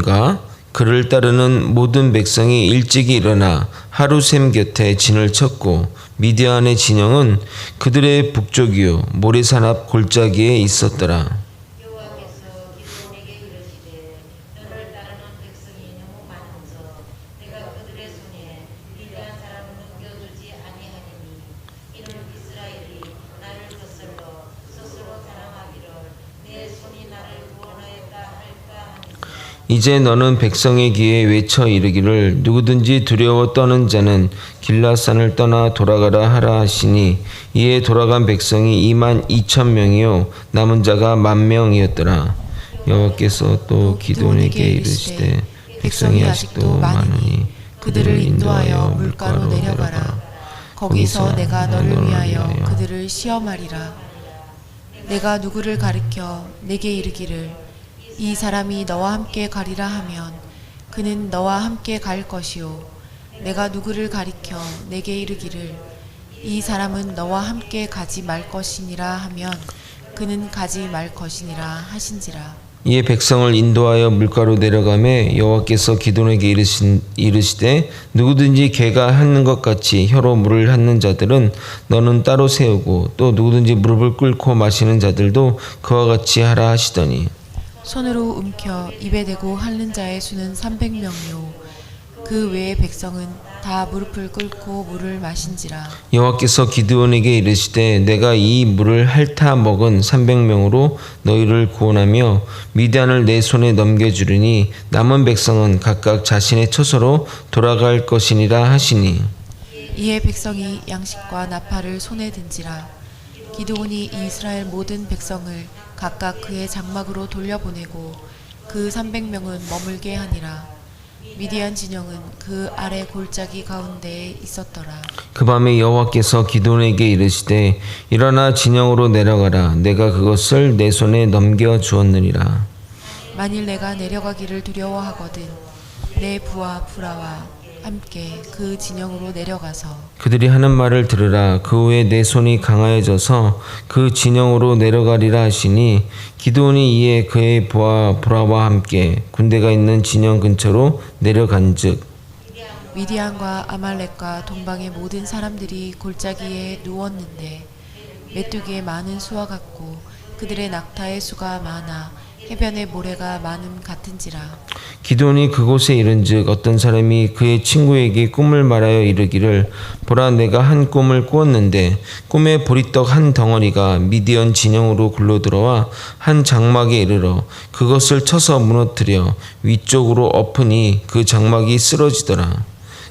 기드온과 그를 따르는 모든 백성이 일찍이 일어나 하루샘 곁에 진을 쳤고 미디안의 진영은 그들의 북쪽이요 모래산 앞 골짜기에 있었더라. 여호와께서 기드온에게 이르시되 너를 따르는 백성이 너무 많은서 내가 그들의 손에 미디안 사람을 넘겨주지 아니하리니 이는 이스라엘이 나를 거슬러 스스로 자랑하기를 내 손이 나를 구원하였다 할까 하니 이제 너는 백성의 귀에 외쳐 이르기를 누구든지 두려워 떠는 자는 길라산을 떠나 돌아가라 하라 하시니 이에 돌아간 백성이 2만 2천 명이요 남은 자가 만 명이었더라 여호와께서 또 기도원에게 이르시되 백성이 아직도 많으니 그들을 인도하여 물가로 내려가라. 거기서 내가 너를 위하여 그들을 시험하리라. 내가 누구를 가리켜 내게 이르기를 이 사람이 너와 함께 가리라 하면 그는 너와 함께 갈 것이요. 내가 누구를 가리켜 내게 이르기를 이 사람은 너와 함께 가지 말 것이니라 하면 그는 가지 말 것이니라 하신지라. 이에 백성을 인도하여 물가로 내려가매 여호와께서 기도원에게 이르신, 이르시되 누구든지 개가 핥는 것 같이 혀로 물을 핥는 자들은 너는 따로 세우고 또 누구든지 무릎을 꿇고 마시는 자들도 그와 같이 하라 하시더니 손으로 움켜 입에 대고 핥는 자의 수는 300명이요. 그 외의 백성은 다 무릎을 꿇고 물을 마신지라. 여호와께서 기드온에게 이르시되 내가 이 물을 핥아 먹은 300명으로 너희를 구원하며 미디안을 내 손에 넘겨주리니 남은 백성은 각각 자신의 처소로 돌아갈 것이니라 하시니. 이에 백성이 양식과 나팔을 손에 든지라. 기드온이 이스라엘 모든 백성을 각각 그의 장막으로 돌려보내고 그 300명은 머물게 하니라. 미디안 진영은 그 아래 골짜기 가운데에 있었더라. 그 밤에 여호와께서 기도원에게 이르시되 일어나 진영으로 내려가라. 내가 그것을 내 손에 넘겨 주었느니라. 만일 내가 내려가기를 두려워하거든 내 부하 부라와 함께 그 진영으로 내려가서 그들이 하는 말을 들으라. 그 후에 내 손이 강하여져서 그 진영으로 내려가리라 하시니 기도원이 이에 그의 부하 보라와 함께 군대가 있는 진영 근처로 내려간즉. 미디안과 아말렉과 동방의 모든 사람들이 골짜기에 누웠는데 메뚜기의 많은 수와 같고 그들의 낙타의 수가 많아 해변의 모래가 많음 같은지라. 기도원이 그곳에 이른즉 어떤 사람이 그의 친구에게 꿈을 말하여 이르기를 보라 내가 한 꿈을 꾸었는데 꿈에 보리떡 한 덩어리가 미디언 진영으로 굴러 들어와 한 장막에 이르러 그것을 쳐서 무너뜨려 위쪽으로 엎으니 그 장막이 쓰러지더라.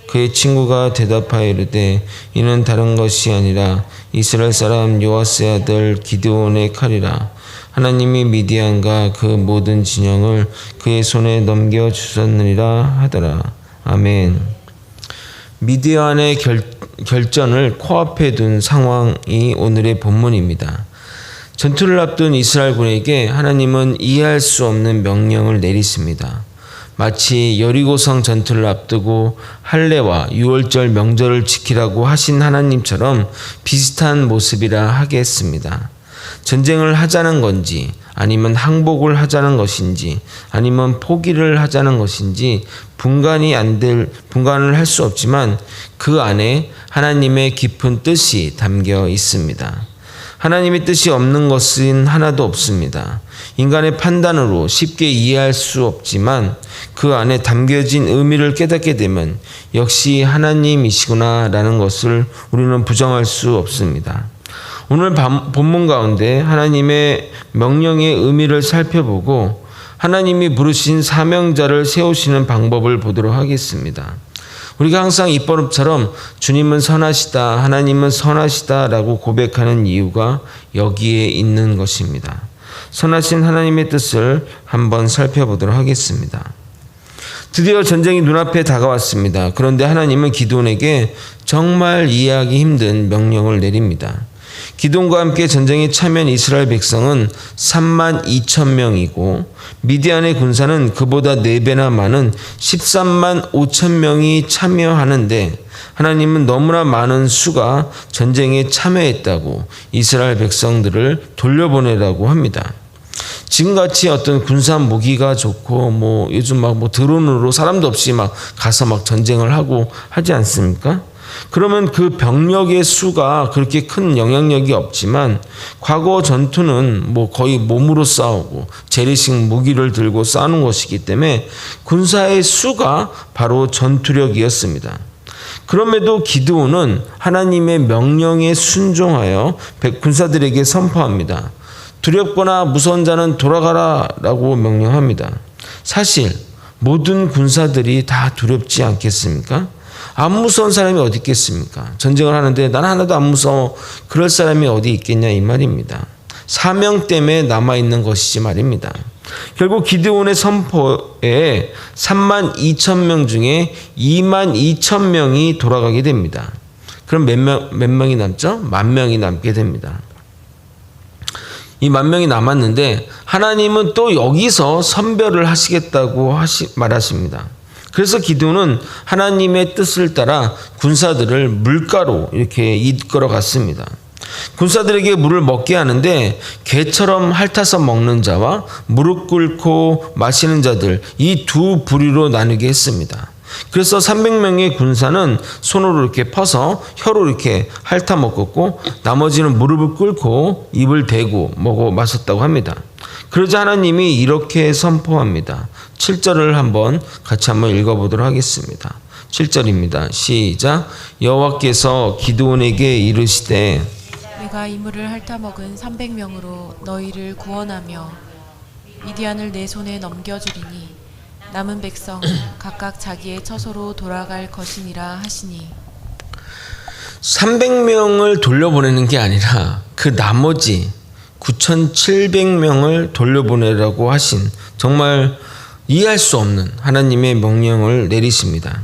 그의 친구가 대답하여 이르되 이는 다른 것이 아니라 이스라엘 사람 요아스의 아들 기드온의 칼이라 하나님이 미디안과 그 모든 진영을 그의 손에 넘겨 주셨느니라 하더라 아멘 미디안의 결, 결전을 코앞에 둔 상황이 오늘의 본문입니다 전투를 앞둔 이스라엘군에게 하나님은 이해할 수 없는 명령을 내리십니다. 마치 여리고성 전투를 앞두고 할례와 유월절 명절을 지키라고 하신 하나님처럼 비슷한 모습이라 하겠습니다. 전쟁을 하자는 건지 아니면 항복을 하자는 것인지 아니면 포기를 하자는 것인지 분간이 안 될 분간을 할 수 없지만 그 안에 하나님의 깊은 뜻이 담겨 있습니다. 하나님의 뜻이 없는 것은 하나도 없습니다. 인간의 판단으로 쉽게 이해할 수 없지만 그 안에 담겨진 의미를 깨닫게 되면 역시 하나님이시구나라는 것을 우리는 부정할 수 없습니다. 오늘 밤- 본문 가운데 하나님의 명령의 의미를 살펴보고 하나님이 부르신 사명자를 세우시는 방법을 보도록 하겠습니다. 우리가 항상 입버릇처럼 주님은 선하시다, 하나님은 선하시다라고 고백하는 이유가 여기에 있는 것입니다. 선하신 하나님의 뜻을 한번 살펴보도록 하겠습니다. 드디어 전쟁이 눈앞에 다가왔습니다. 그런데 하나님은 기도원에게 정말 이해하기 힘든 명령을 내립니다. 기돈과 함께 전쟁에 참여한 이스라엘 백성은 3만 2천 명이고 미디안의 군사는 그보다 4배나 많은 13만 5천 명이 참여하는데 하나님은 너무나 많은 수가 전쟁에 참여했다고 이스라엘 백성들을 돌려보내라고 합니다. 지금같이 어떤 군사 무기가 좋고 뭐 요즘 막 뭐 드론으로 사람도 없이 막 가서 막 전쟁을 하고 하지 않습니까? 그러면 그 병력의 수가 그렇게 큰 영향력이 없지만 과거 전투는 뭐 거의 몸으로 싸우고 재래식 무기를 들고 싸우는 것이기 때문에 군사의 수가 바로 전투력이었습니다. 그럼에도 기드온은 하나님의 명령에 순종하여 백- 군사들에게 선포합니다. 두렵거나 무서운 자는 돌아가라라고 명령합니다. 사실 모든 군사들이 다 두렵지 않겠습니까? 안 무서운 사람이 어디 있겠습니까? 전쟁을 하는데 난 하나도 안 무서워. 그럴 사람이 어디 있겠냐 이 말입니다. 사명 때문에 남아 있는 것이지 말입니다. 결국 기드온의 선포에 3만 2천 명 중에 2만 2천 명이 돌아가게 됩니다. 그럼 몇 명, 몇 명이 남죠? 만 명이 남게 됩니다. 이 만 명이 남았는데 하나님은 또 여기서 선별을 하시겠다고 하시, 말하십니다. 그래서 기도는 하나님의 뜻을 따라 군사들을 물가로 이렇게 이끌어 갔습니다. 군사들에게 물을 먹게 하는데 개처럼 핥아서 먹는 자와 무릎 꿇고 마시는 자들 이 두 부류로 나누게 했습니다. 그래서 300명의 군사는 손으로 이렇게 퍼서 혀로 이렇게 핥아 먹었고 나머지는 무릎을 꿇고 입을 대고 먹어 마셨다고 합니다. 그러자 하나님이 이렇게 선포합니다. 7절을 한번 같이 한번 읽어 보도록 하겠습니다. 7절입니다. 시작. 여호와께서 기드온에게 이르시되 내가 이물을 핥아 먹은 300명으로 너희를 구원하며 미디안을 내 손에 넘겨주리니 남은 백성 각각 자기의 처소로 돌아갈 것이니라 하시니 300명을 돌려보내는 게 아니라 그 나머지 9,700명을 돌려보내라고 하신 정말 이해할 수 없는 하나님의 명령을 내리십니다.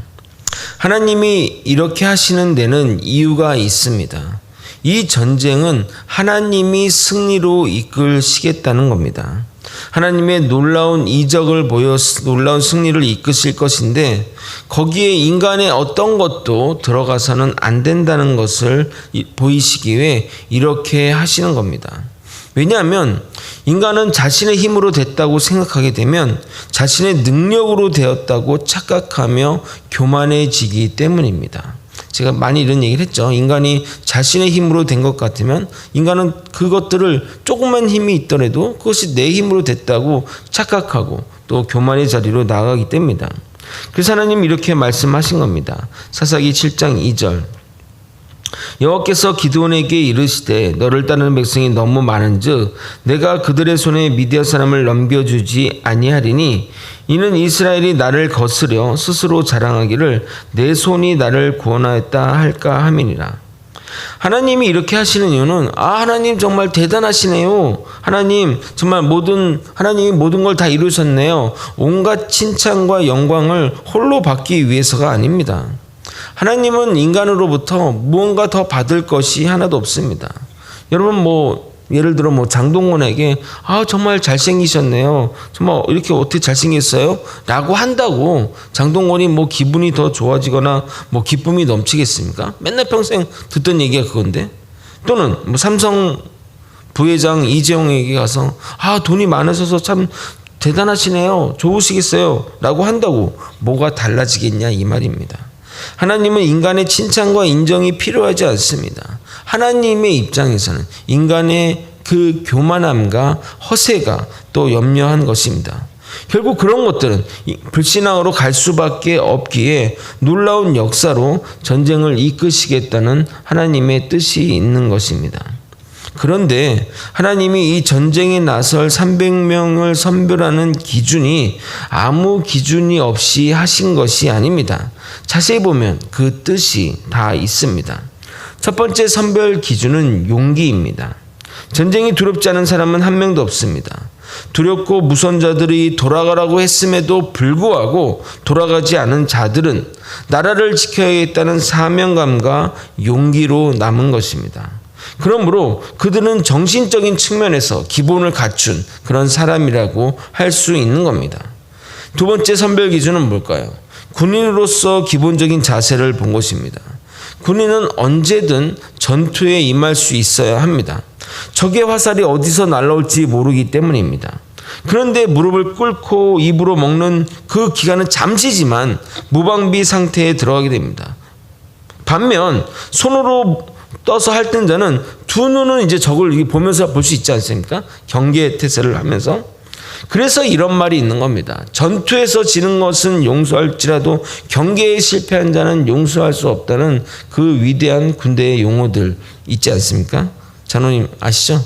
하나님이 이렇게 하시는 데는 이유가 있습니다. 이 전쟁은 하나님이 승리로 이끌시겠다는 겁니다. 하나님의 놀라운 이적을 보여 놀라운 승리를 이끄실 것인데 거기에 인간의 어떤 것도 들어가서는 안 된다는 것을 이- 보이시기 위해 이렇게 하시는 겁니다. 왜냐하면 인간은 자신의 힘으로 됐다고 생각하게 되면 자신의 능력으로 되었다고 착각하며 교만해지기 때문입니다. 제가 많이 이런 얘기를 했죠. 인간이 자신의 힘으로 된 것 같으면 인간은 그것들을 조금만 힘이 있더라도 그것이 내 힘으로 됐다고 착각하고 또 교만의 자리로 나가기 때문이다. 그래서 하나님 이렇게 말씀하신 겁니다. 사사기 7장 2절. 여호와께서 기드온에게 이르시되 너를 따르는 백성이 너무 많은즉 내가 그들의 손에 미디안 사람을 넘겨주지 아니하리니 이는 이스라엘이 나를 거스려 스스로 자랑하기를 내 손이 나를 구원하였다 할까 함이니라. 하나님이 이렇게 하시는 이유는 아 하나님 정말 대단하시네요. 하나님 정말 모든 하나님이 모든 걸 다 이루셨네요. 온갖 칭찬과 영광을 홀로 받기 위해서가 아닙니다. 하나님은 인간으로부터 무언가 더 받을 것이 하나도 없습니다. 여러분 뭐 예를 들어 뭐 장동건에게 아 정말 잘생기셨네요. 정말 이렇게 어떻게 잘생겼어요? 라고 한다고 장동건이 뭐 기분이 더 좋아지거나 뭐 기쁨이 넘치겠습니까? 맨날 평생 듣던 얘기가 그건데 또는 뭐 삼성 부회장 이재용에게 가서 아 돈이 많으셔서 참 대단하시네요. 좋으시겠어요. 라고 한다고 뭐가 달라지겠냐 이 말입니다. 하나님은 인간의 칭찬과 인정이 필요하지 않습니다. 하나님의 입장에서는 인간의 그 교만함과 허세가 또 염려한 것입니다. 결국 그런 것들은 이 불신앙으로 갈 수밖에 없기에 놀라운 역사로 전쟁을 이끄시겠다는 하나님의 뜻이 있는 것입니다. 그런데 하나님이 이 전쟁에 나설 300명을 선별하는 기준이 아무 기준이 없이 하신 것이 아닙니다. 자세히 보면 그 뜻이 다 있습니다. 첫 번째 선별 기준은 용기입니다. 전쟁이 두렵지 않은 사람은 한 명도 없습니다. 두렵고 무서운 자들이 돌아가라고 했음에도 불구하고 돌아가지 않은 자들은 나라를 지켜야겠다는 사명감과 용기로 남은 것입니다. 그러므로 그들은 정신적인 측면에서 기본을 갖춘 그런 사람이라고 할 수 있는 겁니다. 두 번째 선별 기준은 뭘까요? 군인으로서 기본적인 자세를 본 것입니다. 군인은 언제든 전투에 임할 수 있어야 합니다. 적의 화살이 어디서 날라올지 모르기 때문입니다. 그런데 무릎을 꿇고 입으로 먹는 그 기간은 잠시지만 무방비 상태에 들어가게 됩니다. 반면 손으로 떠서 할던 자는 두 눈은 이제 적을 보면서 볼 수 있지 않습니까? 경계 태세를 하면서 그래서 이런 말이 있는 겁니다. 전투에서 지는 것은 용서할지라도 경계에 실패한 자는 용서할 수 없다는 그 위대한 군대의 용어들 있지 않습니까? 장로님 아시죠?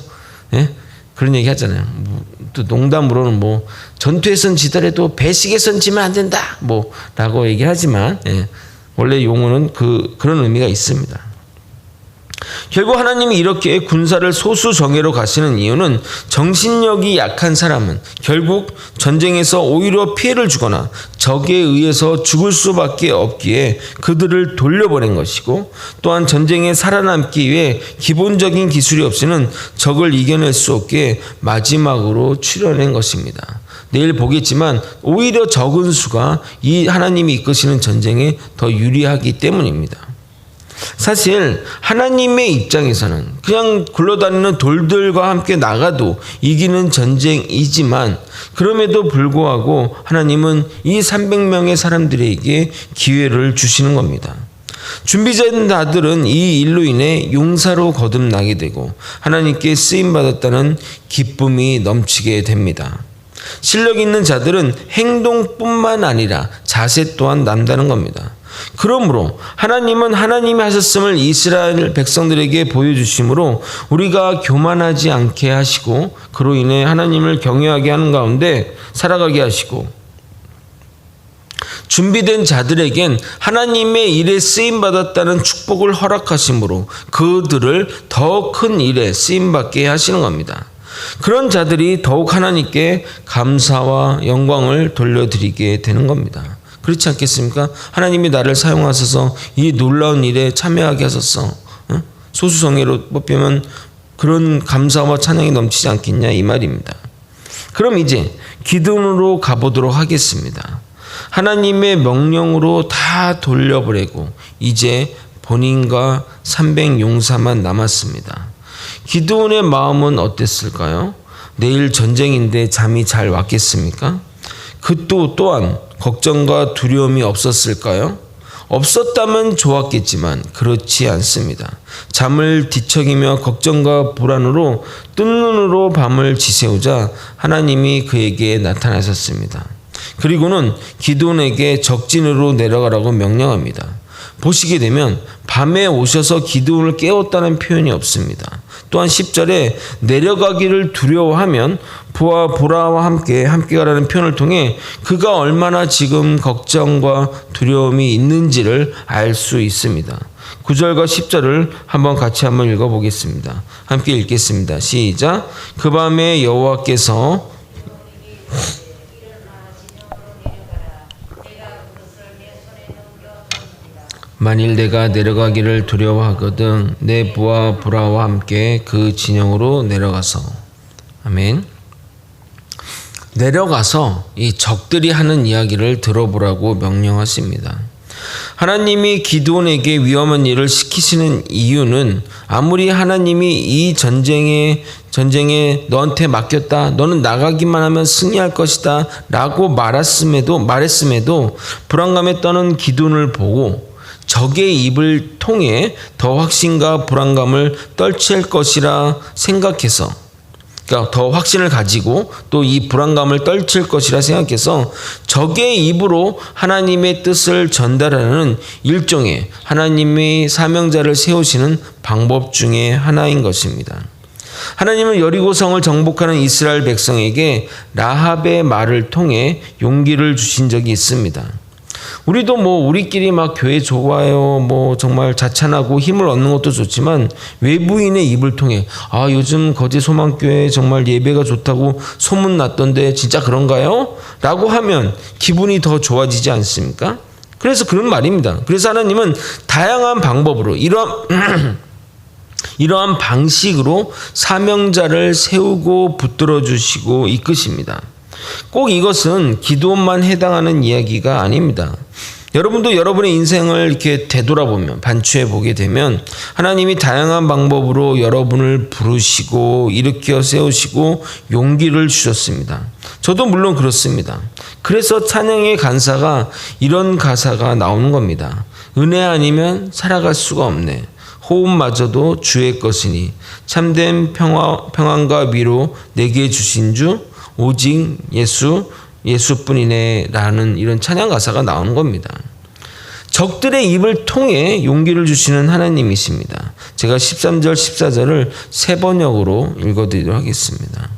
예? 그런 얘기 하잖아요. 뭐, 또 농담으로는 뭐 전투에선 지더라도 배식에선 지면 안 된다. 뭐라고 얘기하지만 예. 원래 용어는 그 그런 의미가 있습니다. 결국 하나님이 이렇게 군사를 소수 정예로 가시는 이유는 정신력이 약한 사람은 결국 전쟁에서 오히려 피해를 주거나 적에 의해서 죽을 수밖에 없기에 그들을 돌려보낸 것이고 또한 전쟁에 살아남기 위해 기본적인 기술이 없이는 적을 이겨낼 수 없기에 마지막으로 출현한 것입니다. 내일 보겠지만 오히려 적은 수가 이 하나님이 이끄시는 전쟁에 더 유리하기 때문입니다. 사실 하나님의 입장에서는 그냥 굴러다니는 돌들과 함께 나가도 이기는 전쟁이지만 그럼에도 불구하고 하나님은 이 300명의 사람들에게 기회를 주시는 겁니다. 준비된 자들은 이 일로 인해 용사로 거듭나게 되고 하나님께 쓰임 받았다는 기쁨이 넘치게 됩니다. 실력 있는 자들은 행동뿐만 아니라 자세 또한 남다른 겁니다. 그러므로 하나님은 하나님이 하셨음을 이스라엘 백성들에게 보여주심으로 우리가 교만하지 않게 하시고 그로 인해 하나님을 경외하게 하는 가운데 살아가게 하시고 준비된 자들에겐 하나님의 일에 쓰임 받았다는 축복을 허락하심으로 그들을 더 큰 일에 쓰임 받게 하시는 겁니다. 그런 자들이 더욱 하나님께 감사와 영광을 돌려드리게 되는 겁니다. 그렇지 않겠습니까? 하나님이 나를 사용하셔서 이 놀라운 일에 참여하게 하셨어. 어? 소수성애로 뽑히면 그런 감사와 찬양이 넘치지 않겠냐 이 말입니다. 그럼 이제 기도으로 가보도록 하겠습니다. 하나님의 명령으로 다 돌려보내고 이제 본인과 300 용사만 남았습니다. 기도원의 마음은 어땠을까요? 내일 전쟁인데 잠이 잘 왔겠습니까? 그또 또한 걱정과 두려움이 없었을까요? 없었다면 좋았겠지만 그렇지 않습니다. 잠을 뒤척이며 걱정과 불안으로 뜬 눈으로 밤을 지새우자 하나님이 그에게 나타나셨습니다. 그리고는 기도원에게 적진으로 내려가라고 명령합니다. 보시게 되면 밤에 오셔서 기도원을 깨웠다는 표현이 없습니다. 또한 10절에 내려가기를 두려워하면 부와 보라와 함께 함께 가라는 표현을 통해 그가 얼마나 지금 걱정과 두려움이 있는지를 알 수 있습니다. 9절과 10절을 한번 같이 한번 읽어 보겠습니다. 함께 읽겠습니다. 시작. 그 밤에 여호와께서 만일 내가 내려가기를 두려워하거든 내 부하 보라와 함께 그 진영으로 내려가서 아멘. 내려가서 이 적들이 하는 이야기를 들어보라고 명령하십니다. 하나님이 기드온에게 위험한 일을 시키시는 이유는 아무리 하나님이 이 전쟁에 전쟁에 너한테 맡겼다. 너는 나가기만 하면 승리할 것이다라고 말했음에도 말했음에도 불안감에 떠는 기드온을 보고 적의 입을 통해 더 확신과 불안감을 떨칠 것이라 생각해서 그러니까 더 확신을 가지고 또 이 불안감을 떨칠 것이라 생각해서 적의 입으로 하나님의 뜻을 전달하는 일종의 하나님의 사명자를 세우시는 방법 중에 하나인 것입니다. 하나님은 여리고성을 정복하는 이스라엘 백성에게 라합의 말을 통해 용기를 주신 적이 있습니다. 우리도 뭐 우리끼리 막 교회 좋아요 뭐 정말 자찬하고 힘을 얻는 것도 좋지만 외부인의 입을 통해 아 요즘 거제 소망교회 정말 예배가 좋다고 소문 났던데 진짜 그런가요? 라고 하면 기분이 더 좋아지지 않습니까? 그래서 그런 말입니다. 그래서 하나님은 다양한 방법으로 이러한 이러한 방식으로 사명자를 세우고 붙들어 주시고 이끄십니다. 꼭 이것은 기도만 해당하는 이야기가 아닙니다. 여러분도 여러분의 인생을 이렇게 되돌아보면 반추해 보게 되면 하나님이 다양한 방법으로 여러분을 부르시고 일으켜 세우시고 용기를 주셨습니다. 저도 물론 그렇습니다. 그래서 찬양의 간사가 이런 가사가 나오는 겁니다. 은혜 아니면 살아갈 수가 없네. 호흡마저도 주의 것이니 참된 평화, 평안과 위로 내게 주신 주 오직 예수 예수뿐이네 라는 이런 찬양 가사가 나오는 겁니다. 적들의 입을 통해 용기를 주시는 하나님이십니다. 제가 13절 14절을 세 번역으로 읽어 드리도록 하겠습니다.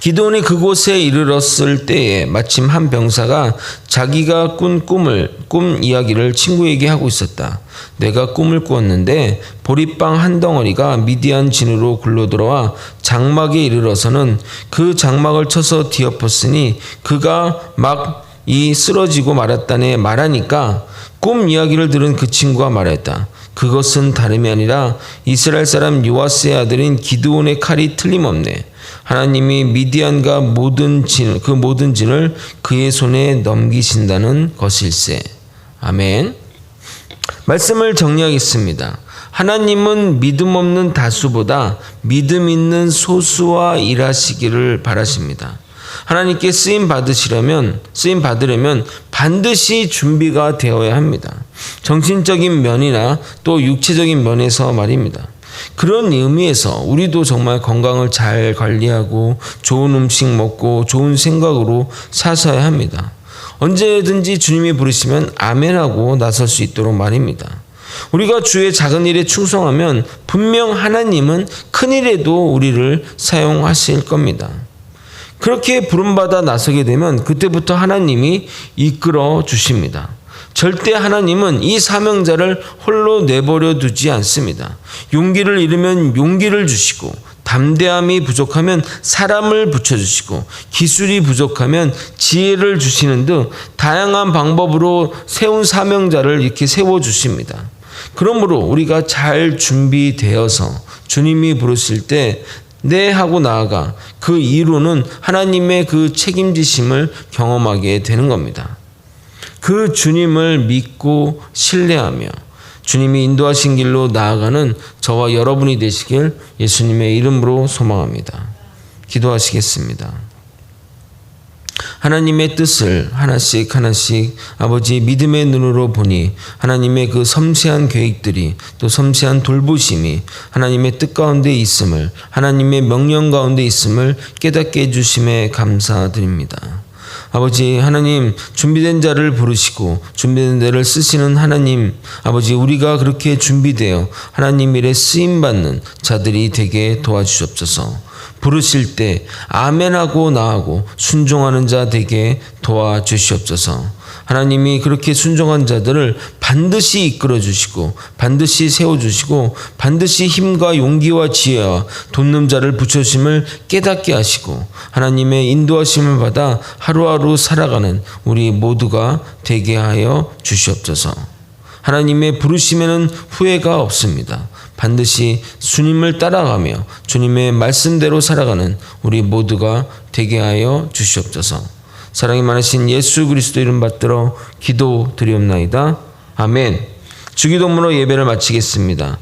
기도원이 그곳에 이르렀을 때에 마침 한 병사가 자기가 꾼 꿈을 꿈 이야기를 친구에게 하고 있었다. 내가 꿈을 꾸었는데 보리빵 한 덩어리가 미디안 진으로 굴러 들어와 장막에 이르러서는 그 장막을 쳐서 뒤엎었으니 그가 막 이 쓰러지고 말았다네 말하니까 꿈 이야기를 들은 그 친구가 말했다. 그것은 다름이 아니라 이스라엘 사람 요아스의 아들인 기드온의 칼이 틀림없네. 하나님이 미디안과 모든 진, 그 모든 진을 그의 손에 넘기신다는 것일세. 아멘. 말씀을 정리하겠습니다. 하나님은 믿음 없는 다수보다 믿음 있는 소수와 일하시기를 바라십니다. 하나님께 쓰임 받으시려면 쓰임 받으려면 반드시 준비가 되어야 합니다. 정신적인 면이나 또 육체적인 면에서 말입니다. 그런 의미에서 우리도 정말 건강을 잘 관리하고 좋은 음식 먹고 좋은 생각으로 사셔야 합니다. 언제든지 주님이 부르시면 아멘하고 나설 수 있도록 말입니다. 우리가 주의 작은 일에 충성하면 분명 하나님은 큰 일에도 우리를 사용하실 겁니다. 그렇게 부름받아 나서게 되면 그때부터 하나님이 이끌어 주십니다. 절대 하나님은 이 사명자를 홀로 내버려 두지 않습니다. 용기를 잃으면 용기를 주시고 담대함이 부족하면 사람을 붙여주시고 기술이 부족하면 지혜를 주시는 등 다양한 방법으로 세운 사명자를 이렇게 세워주십니다. 그러므로 우리가 잘 준비되어서 주님이 부르실 때 네 하고 나아가 그 이루는 하나님의 그 책임지심을 경험하게 되는 겁니다. 그 주님을 믿고 신뢰하며 주님이 인도하신 길로 나아가는 저와 여러분이 되시길 예수님의 이름으로 소망합니다. 기도하시겠습니다. 하나님의 뜻을 하나씩 하나씩 아버지 믿음의 눈으로 보니 하나님의 그 섬세한 계획들이 또 섬세한 돌보심이 하나님의 뜻 가운데 있음을 하나님의 명령 가운데 있음을 깨닫게 해주심에 감사드립니다. 아버지 하나님 준비된 자를 부르시고 준비된 자를 쓰시는 하나님 아버지 우리가 그렇게 준비되어 하나님 일에 쓰임 받는 자들이 되게 도와주시옵소서. 부르실 때 아멘하고 나하고 순종하는 자 되게 도와주시옵소서. 하나님이 그렇게 순종한 자들을 반드시 이끌어 주시고 반드시 세워 주시고 반드시 힘과 용기와 지혜와 돕는 자를 붙여심을 깨닫게 하시고 하나님의 인도하심을 받아 하루하루 살아가는 우리 모두가 되게 하여 주시옵소서. 하나님의 부르심에는 후회가 없습니다. 반드시 주님을 따라가며 주님의 말씀대로 살아가는 우리 모두가 되게 하여 주시옵소서. 사랑이 많으신 예수 그리스도 이름 받들어 기도 드리옵나이다. 아멘. 주기도문으로 예배를 마치겠습니다.